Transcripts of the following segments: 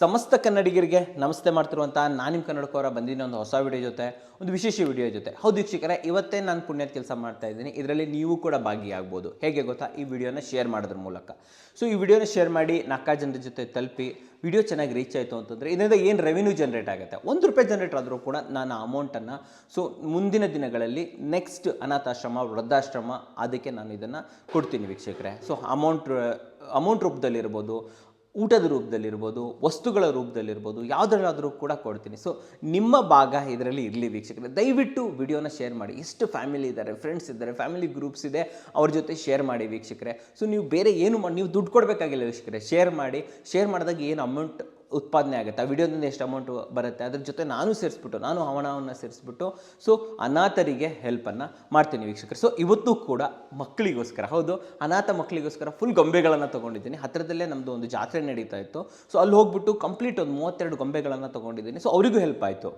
ಸಮಸ್ತ ಕನ್ನಡಿಗರಿಗೆ ನಮಸ್ತೆ ಮಾಡ್ತಿರುವಂಥ ನಾನು ನಿಮ್ಮ ಕನ್ನಡಕವರ ಬಂದಿನ ಒಂದು ಹೊಸ ವಿಡಿಯೋ ಜೊತೆ, ಒಂದು ವಿಶೇಷ ವಿಡಿಯೋ ಜೊತೆ. ಹೌದು ವೀಕ್ಷಕರೇ, ಇವತ್ತೇ ನಾನು ಪುಣ್ಯದ ಕೆಲಸ ಮಾಡ್ತಾ ಇದ್ದೀನಿ. ಇದರಲ್ಲಿ ನೀವು ಕೂಡ ಭಾಗಿಯಾಗ್ಬೋದು. ಹೇಗೆ ಗೊತ್ತಾ? ಈ ವಿಡಿಯೋನ ಶೇರ್ ಮಾಡೋದ್ರ ಮೂಲಕ. ಸೊ ಈ ವಿಡಿಯೋನ ಶೇರ್ ಮಾಡಿ ನಾಕ ಜನರ ಜೊತೆ ತಲುಪಿ ವಿಡಿಯೋ ಚೆನ್ನಾಗಿ ರೀಚ್ ಆಯಿತು ಅಂತಂದರೆ ಇದರಿಂದ ಏನು ರೆವಿನ್ಯೂ ಜನರೇಟ್ ಆಗುತ್ತೆ? ಒಂದು ರೂಪಾಯಿ ಜನರೇಟ್ ಆದರೂ ಕೂಡ ನಾನು ಅಮೌಂಟನ್ನು ಸೊ ಮುಂದಿನ ದಿನಗಳಲ್ಲಿ ನೆಕ್ಸ್ಟ್ ಅನಾಥಾಶ್ರಮ, ವೃದ್ಧಾಶ್ರಮ, ಅದಕ್ಕೆ ನಾನು ಇದನ್ನು ಕೊಡ್ತೀನಿ ವೀಕ್ಷಕರೇ. ಸೊ ಅಮೌಂಟ್ ಅಮೌಂಟ್ ರೂಪದಲ್ಲಿರ್ಬೋದು ಊಟದ ರೂಪದಲ್ಲಿರ್ಬೋದು, ವಸ್ತುಗಳ ರೂಪದಲ್ಲಿರ್ಬೋದು, ಯಾವುದರಲ್ಲಾದರೂ ಕೂಡ ಕೊಡ್ತೀನಿ. ಸೊ ನಿಮ್ಮ ಭಾಗ ಇದರಲ್ಲಿ ಇರಲಿ ವೀಕ್ಷಕರೇ. ದಯವಿಟ್ಟು ವಿಡಿಯೋನ ಶೇರ್ ಮಾಡಿ. ಎಷ್ಟು ಫ್ಯಾಮಿಲಿ ಇದ್ದಾರೆ ಫ್ರೆಂಡ್ಸ್ ಇದ್ದಾರೆ, ಫ್ಯಾಮಿಲಿ ಗ್ರೂಪ್ಸ್ ಇದೆ, ಅವ್ರ ಜೊತೆ ಶೇರ್ ಮಾಡಿ ವೀಕ್ಷಕರೇ. ಸೊ ನೀವು ಬೇರೆ ಏನು ಮಾಡಿ ನೀವು ದುಡ್ಡು ಕೊಡಬೇಕಾಗಿಲ್ಲ ವೀಕ್ಷಕರೇ. ಶೇರ್ ಮಾಡಿ, ಶೇರ್ ಮಾಡಿದಾಗ ಏನು ಅಮೌಂಟ್ ಉತ್ಪಾದನೆ ಆಗುತ್ತೆ. ಆ ವಿಡಿಯೋದಿಂದ ಎಷ್ಟು ಅಮೌಂಟ್ ಬರುತ್ತೆ, ಅದ್ರ ಜೊತೆ ನಾನು ಸೇರಿಸ್ಬಿಟ್ಟು, ನಾನು ಹವಣವನ್ನು ಸೇರಿಸ್ಬಿಟ್ಟು ಸೊ ಅನಾಥರಿಗೆ ಹೆಲ್ಪನ್ನು ಮಾಡ್ತೀನಿ ವೀಕ್ಷಕರು. ಸೊ ಇವತ್ತು ಕೂಡ ಮಕ್ಕಳಿಗೋಸ್ಕರ, ಹೌದು, ಅನಾಥ ಮಕ್ಕಳಿಗೋಸ್ಕರ ಫುಲ್ ಗೊಂಬೆಗಳನ್ನು ತೊಗೊಂಡಿದ್ದೀನಿ. ಹತ್ತಿರದಲ್ಲೇ ನಮ್ಮದು ಒಂದು ಜಾತ್ರೆ ನಡೀತಾ ಇತ್ತು. ಸೊ ಅಲ್ಲಿ ಹೋಗ್ಬಿಟ್ಟು ಕಂಪ್ಲೀಟ್ ಒಂದು ಮೂವತ್ತೆರಡು ಗೊಂಬೆಗಳನ್ನು ತೊಗೊಂಡಿದ್ದೀನಿ. ಸೊ ಅವರಿಗೂ ಹೆಲ್ಪ್ ಆಯಿತು.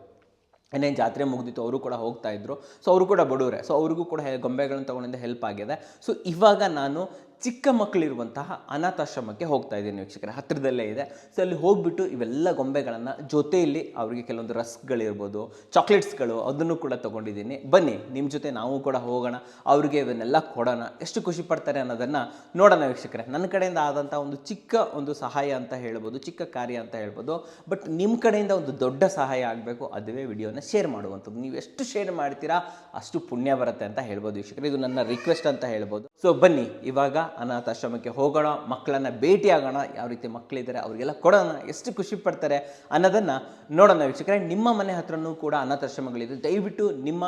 ಇನ್ನೇನು ಜಾತ್ರೆ ಮುಗಿದಿತ್ತು, ಅವರು ಕೂಡ ಹೋಗ್ತಾ ಇದ್ರು. ಸೊ ಅವರು ಕೂಡ ಬಡವರೇ. ಸೊ ಅವ್ರಿಗೂ ಕೂಡ ಗೊಂಬೆಗಳನ್ನ ತೊಗೊಂಡಿಂದ ಹೆಲ್ಪ್ ಆಗಿದೆ. ಸೊ ಇವಾಗ ನಾನು ಚಿಕ್ಕ ಮಕ್ಕಳಿರುವಂತಹ ಅನಾಥಾಶ್ರಮಕ್ಕೆ ಹೋಗ್ತಾ ಇದ್ದೀನಿ ವೀಕ್ಷಕರೇ. ಹತ್ತಿರದಲ್ಲೇ ಇದೆ. ಸೊ ಅಲ್ಲಿ ಹೋಗ್ಬಿಟ್ಟು ಇವೆಲ್ಲ ಗೊಂಬೆಗಳನ್ನು ಜೊತೆಯಲ್ಲಿ ಅವರಿಗೆ ಕೆಲವೊಂದು ರಸ್ಕ್ಗಳಿರ್ಬೋದು ಚಾಕ್ಲೇಟ್ಸ್ಗಳು ಅದನ್ನು ಕೂಡ ತೊಗೊಂಡಿದ್ದೀನಿ. ಬನ್ನಿ ನಿಮ್ಮ ಜೊತೆ ನಾವು ಕೂಡ ಹೋಗೋಣ. ಅವ್ರಿಗೆ ಇವನ್ನೆಲ್ಲ ಕೊಡೋಣ. ಎಷ್ಟು ಖುಷಿ ಪಡ್ತಾರೆ ಅನ್ನೋದನ್ನು ನೋಡೋಣ ವೀಕ್ಷಕರೇ. ನನ್ನ ಕಡೆಯಿಂದ ಆದಂಥ ಒಂದು ಚಿಕ್ಕ ಒಂದು ಸಹಾಯ ಅಂತ ಹೇಳ್ಬೋದು, ಚಿಕ್ಕ ಕಾರ್ಯ ಅಂತ ಹೇಳ್ಬೋದು. ಬಟ್ ನಿಮ್ಮ ಕಡೆಯಿಂದ ಒಂದು ದೊಡ್ಡ ಸಹಾಯ ಆಗಬೇಕು. ಅದುವೇ ವಿಡಿಯೋನ ಶೇರ್ ಮಾಡುವಂಥದ್ದು. ನೀವು ಎಷ್ಟು ಶೇರ್ ಮಾಡ್ತೀರಾ ಅಷ್ಟು ಪುಣ್ಯ ಬರುತ್ತೆ ಅಂತ ಹೇಳ್ಬೋದು ವೀಕ್ಷಕರೇ. ಇದು ನನ್ನ ರಿಕ್ವೆಸ್ಟ್ ಅಂತ ಹೇಳ್ಬೋದು. ಸೊ ಬನ್ನಿ, ಇವಾಗ ಅನಾಥಾಶ್ರಮಕ್ಕೆ ಹೋಗೋಣ, ಮಕ್ಕಳನ್ನ ಭೇಟಿಯಾಗೋಣ, ಯಾವ ರೀತಿ ಮಕ್ಕಳಿದ್ದಾರೆ ಅವರಿಗೆಲ್ಲ ಕೊಡೋಣ, ಎಷ್ಟು ಖುಷಿ ಪಡ್ತಾರೆ ಅನ್ನೋದನ್ನು ನೋಡೋಣ ವೀಕ್ಷಕರೇ. ನಿಮ್ಮ ಮನೆ ಹತ್ರನೂ ಕೂಡ ಅನಾಥಾಶ್ರಮಗಳಿದೆ. ದಯವಿಟ್ಟು ನಿಮ್ಮ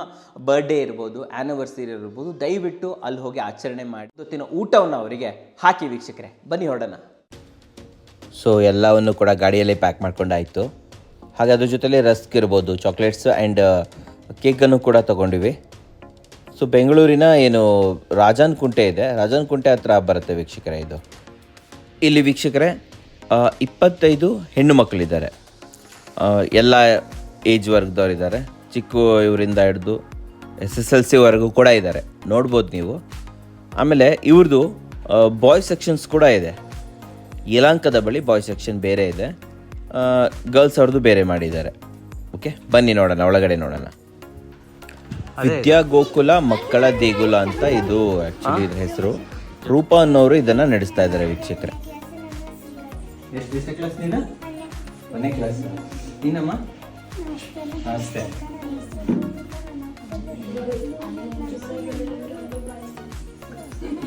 ಬರ್ಡೇ ಇರ್ಬೋದು ಆ್ಯನಿವರ್ಸರಿ ಇರ್ಬೋದು, ದಯವಿಟ್ಟು ಅಲ್ಲಿ ಹೋಗಿ ಆಚರಣೆ ಮಾಡಿ ಇವತ್ತಿನ ಊಟವನ್ನು ಅವರಿಗೆ ಹಾಕಿ ವೀಕ್ಷಕರೇ. ಬನ್ನಿ ಹೊಡೋಣ ಸೊ ಎಲ್ಲವನ್ನು ಕೂಡ ಗಾಡಿಯಲ್ಲಿ ಪ್ಯಾಕ್ ಮಾಡ್ಕೊಂಡಾಯಿತು. ಹಾಗೆ ಅದ್ರ ಜೊತೆಲಿ ರಸ್ಕ್ ಇರ್ಬೋದು ಚಾಕ್ಲೇಟ್ಸ್ ಆ್ಯಂಡ್ ಕೇಕನ್ನು ಕೂಡ ತೊಗೊಂಡಿವಿ. ಸೊ ಬೆಂಗಳೂರಿನ ಏನು ರಾಜನ್ ಕುಂಟೆ ಇದೆ. ರಾಜನ್ ಕುಂಟೆ ಹತ್ರ ಬರುತ್ತೆ ವೀಕ್ಷಕರೇ ಇದು. ಇಲ್ಲಿ ವೀಕ್ಷಕರೇ ಇಪ್ಪತ್ತೈದು ಹೆಣ್ಣು ಮಕ್ಕಳಿದ್ದಾರೆ. ಎಲ್ಲ ಏಜ್ ವರ್ಗದವರಿದ್ದಾರೆ. ಚಿಕ್ಕ ಇವರಿಂದ ಹಿಡಿದು ಎಸ್ ಎಸ್ ಎಲ್ ಸಿವರೆಗೂ ಕೂಡ ಇದ್ದಾರೆ. ನೋಡ್ಬೋದು ನೀವು. ಆಮೇಲೆ ಇವ್ರದ್ದು ಬಾಯ್ ಸೆಕ್ಷನ್ಸ್ ಕೂಡ ಇದೆ. ಯಲಾಂಕದ ಬಳಿ ಬಾಯ್ ಸೆಕ್ಷನ್ ಬೇರೆ ಇದೆ. ಗರ್ಲ್ಸ್ ಅವ್ರದ್ದು ಬೇರೆ ಮಾಡಿದ್ದಾರೆ. ಓಕೆ ಬನ್ನಿ ನೋಡೋಣ, ಒಳಗಡೆ ನೋಡೋಣ. ವಿದ್ಯಾ ಗೋಕುಲ ಮಕ್ಕಳ ದೇಗುಲ ಅಂತ ಇದು ಆಕ್ಚುಲಿ ಇದ್ರ ಹೆಸರು. ರೂಪ ಅನ್ನೋರು ಇದನ್ನ ನಡೆಸ್ತಾ ಇದ್ದಾರೆ ವೀಕ್ಷಕರೇ. ಕ್ಲಾಸ್ ನೀನು? ಒಂದನೇ ಕ್ಲಾಸ್ ನೀನಮ್ಮ? ನಮಸ್ತೆ.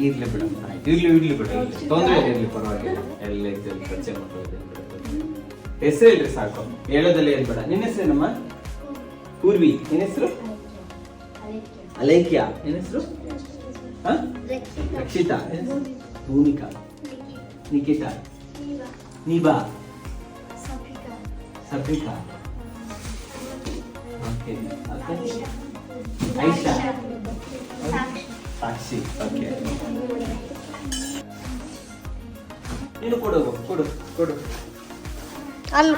ಇರ್ಲಿ ಬಿಡಮ್ಮ ಆಯ್ತು ಇರ್ಲಿ ಇರ್ಲಿ ಬಿಡ. ತೊಂದರೆ ಇಲ್ಲ ಇರ್ಲಿ ಪರವಾಗಿಲ್ಲ. ಎಲ್ಲ ಇದ್ದಲ್ಲಿ ಪರಿಚಯ ಮಾಡ್ಕೊಳ್ಳಿ ಹೆಸರು ಇಲ್ರಿ ಸಾಕು. ಹೇಳೋದಲ್ಲೇ ಇರ್ಬೇಡ ನಿನ್ನ ಹೆಸರೇನಮ್ಮ? ಪೂರ್ವಿ. ನಿನ್ನ ಹೆಸರು? ಅಲೇಖ್ಯ ನಿನ್ನ ಹೆಸರು? ಹ? ರಕ್ಷಿತಾ ಭೂಮಿಕಾ. ನಿಖಿತಾ. ನಿಭಾ ಸಫಿಕಾ. ಓಕೆ. ಐಶಾ ಸಾಕ್ಷಿ. ಓಕೆ. ನೀನು ಕೊಡು ಕೊಡು ಕೊಡು. ಅಲ್ಲಿ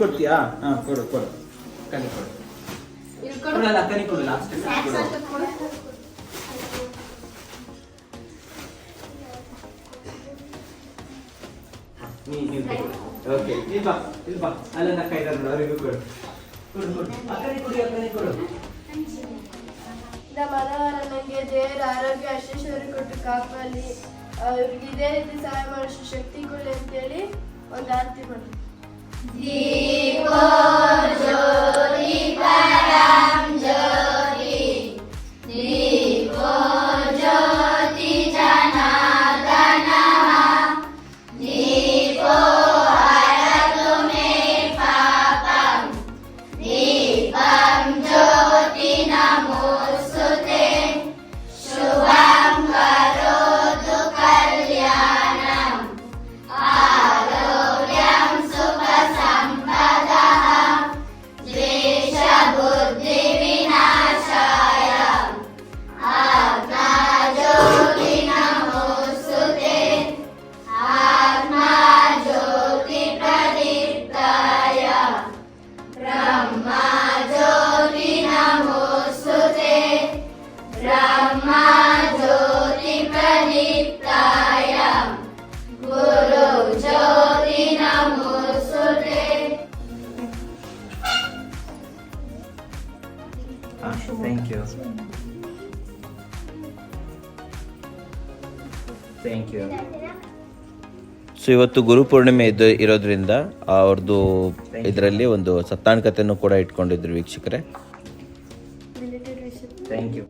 ಕೊಡ್ತೀಯಾ? ಹಾ ಕೊಡು ಕೊಡು. ಕನಿ ಕೊಡು. ಕೊಡಲ್ಲ ಕನಿ ಕೊಡು ಲಾಸ್ಟ್ ಓಕೆ ಇಲ್ಲಿ ಬಾ ಇಲ್ಲಿ ಬಾ. ಅಲ್ಲ ಕೈ ನೋಡು ಅವರಿಗೂ ಕೊಡು. ಕೊಡು ಕೊಡು. ಆ ಕಡೆ ಕೊಡು ಆ ಕಡೆ. ಕೊಡು ನಮ್ಮ ನನಗೆ ದೇವರ ಆರೋಗ್ಯ ಅಶೇಷವರು ಕೊಟ್ಟು ಕಾಪಾಡಿ. ಅವ್ರಿಗೆ ಇದೇ ರೀತಿ ಸಹಾಯ ಮಾಡಿಸೋ ಶಕ್ತಿ ಕೊಡಿ ಅಂತೇಳಿ ಒಂದು ಆರತಿ ಮಾಡಿ ಥ್ಯಾಂಕ್ ಥ್ಯಾಂಕ್ ಯು ಸೊ ಇವತ್ತು ಗುರುಪೂರ್ಣಿಮೆ ಇದ್ದು ಇರೋದ್ರಿಂದ ಅವ್ರದ್ದು ಇದರಲ್ಲಿ ಒಂದು ಸತ್ತಾಣಿಕತೆಯನ್ನು ಕೂಡ ಇಟ್ಕೊಂಡಿದ್ರು ವೀಕ್ಷಕರೇ. ಥ್ಯಾಂಕ್ ಯು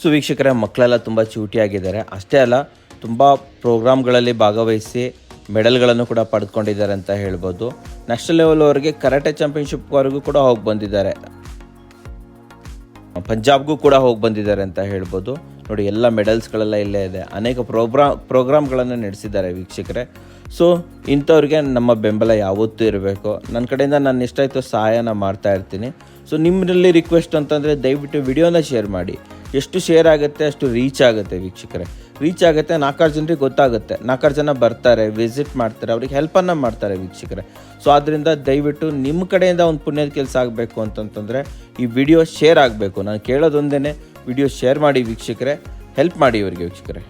ಸೊ ವೀಕ್ಷಕರ ಮಕ್ಕಳೆಲ್ಲ ತುಂಬ ಚೂಟಿಯಾಗಿದ್ದಾರೆ. ಅಷ್ಟೇ ಅಲ್ಲ ತುಂಬ ಪ್ರೋಗ್ರಾಮ್ಗಳಲ್ಲಿ ಭಾಗವಹಿಸಿ ಮೆಡಲ್ಗಳನ್ನು ಕೂಡ ಪಡೆದುಕೊಂಡಿದ್ದಾರೆ ಅಂತ ಹೇಳ್ಬೋದು. ನ್ಯಾಷನಲ್ ಲೆವೆಲ್ವರೆಗೆ ಕರಾಟೆ ಚಾಂಪಿಯನ್ಶಿಪ್ವರೆಗೂ ಕೂಡ ಹೋಗಿ ಬಂದಿದ್ದಾರೆ. ಪಂಜಾಬ್ಗೂ ಕೂಡ ಹೋಗಿ ಬಂದಿದ್ದಾರೆ ಅಂತ ಹೇಳ್ಬೋದು. ನೋಡಿ, ಎಲ್ಲ ಮೆಡಲ್ಸ್ಗಳೆಲ್ಲ ಇಲ್ಲೇ ಇದೆ. ಅನೇಕ ಪ್ರೋಗ್ರಾಮ್ ಪ್ರೋಗ್ರಾಮ್ಗಳನ್ನು ನಡೆಸಿದ್ದಾರೆ ವೀಕ್ಷಕರೇ. ಸೊ ಇಂಥವ್ರಿಗೆ ನಮ್ಮ ಬೆಂಬಲ ಯಾವತ್ತೂ ಇರಬೇಕು. ನನ್ನ ಕಡೆಯಿಂದ ನಾನು ಎಷ್ಟಾಯಿತು ಸಹಾಯನ ಮಾಡ್ತಾ ಇರ್ತೀನಿ. ಸೊ ನಿಮ್ಮಲ್ಲಿ ರಿಕ್ವೆಸ್ಟ್ ಅಂತಂದರೆ ದಯವಿಟ್ಟು ವಿಡಿಯೋನ ಶೇರ್ ಮಾಡಿ. ಎಷ್ಟು ಶೇರ್ ಆಗುತ್ತೆ, ಅಷ್ಟು ರೀಚ್ ಆಗುತ್ತೆ ವೀಕ್ಷಕರೇ. ರೀಚ್ ಆಗುತ್ತೆ, ನಾಲ್ಕಾರು ಜನರಿಗೆ ಗೊತ್ತಾಗುತ್ತೆ. ನಾಲ್ಕಾರು ಜನ ಬರ್ತಾರೆ ವಿಸಿಟ್ ಮಾಡ್ತಾರೆ, ಅವ್ರಿಗೆ ಹೆಲ್ಪನ್ನು ಮಾಡ್ತಾರೆ ವೀಕ್ಷಕರೇ. ಸೊ ಆದ್ದರಿಂದ ದಯವಿಟ್ಟು ನಿಮ್ಮ ಕಡೆಯಿಂದ ಒಂದು ಪುಣ್ಯದ ಕೆಲಸ ಆಗಬೇಕು ಅಂತಂತಂದರೆ ಈ ವಿಡಿಯೋ ಶೇರ್ ಆಗಬೇಕು. ನಾನು ಕೇಳೋದೊಂದೇ ವಿಡಿಯೋ ಶೇರ್ ಮಾಡಿ ವೀಕ್ಷಕರೇ. ಹೆಲ್ಪ್ ಮಾಡಿ ಇವರಿಗೆ ವೀಕ್ಷಕರೇ.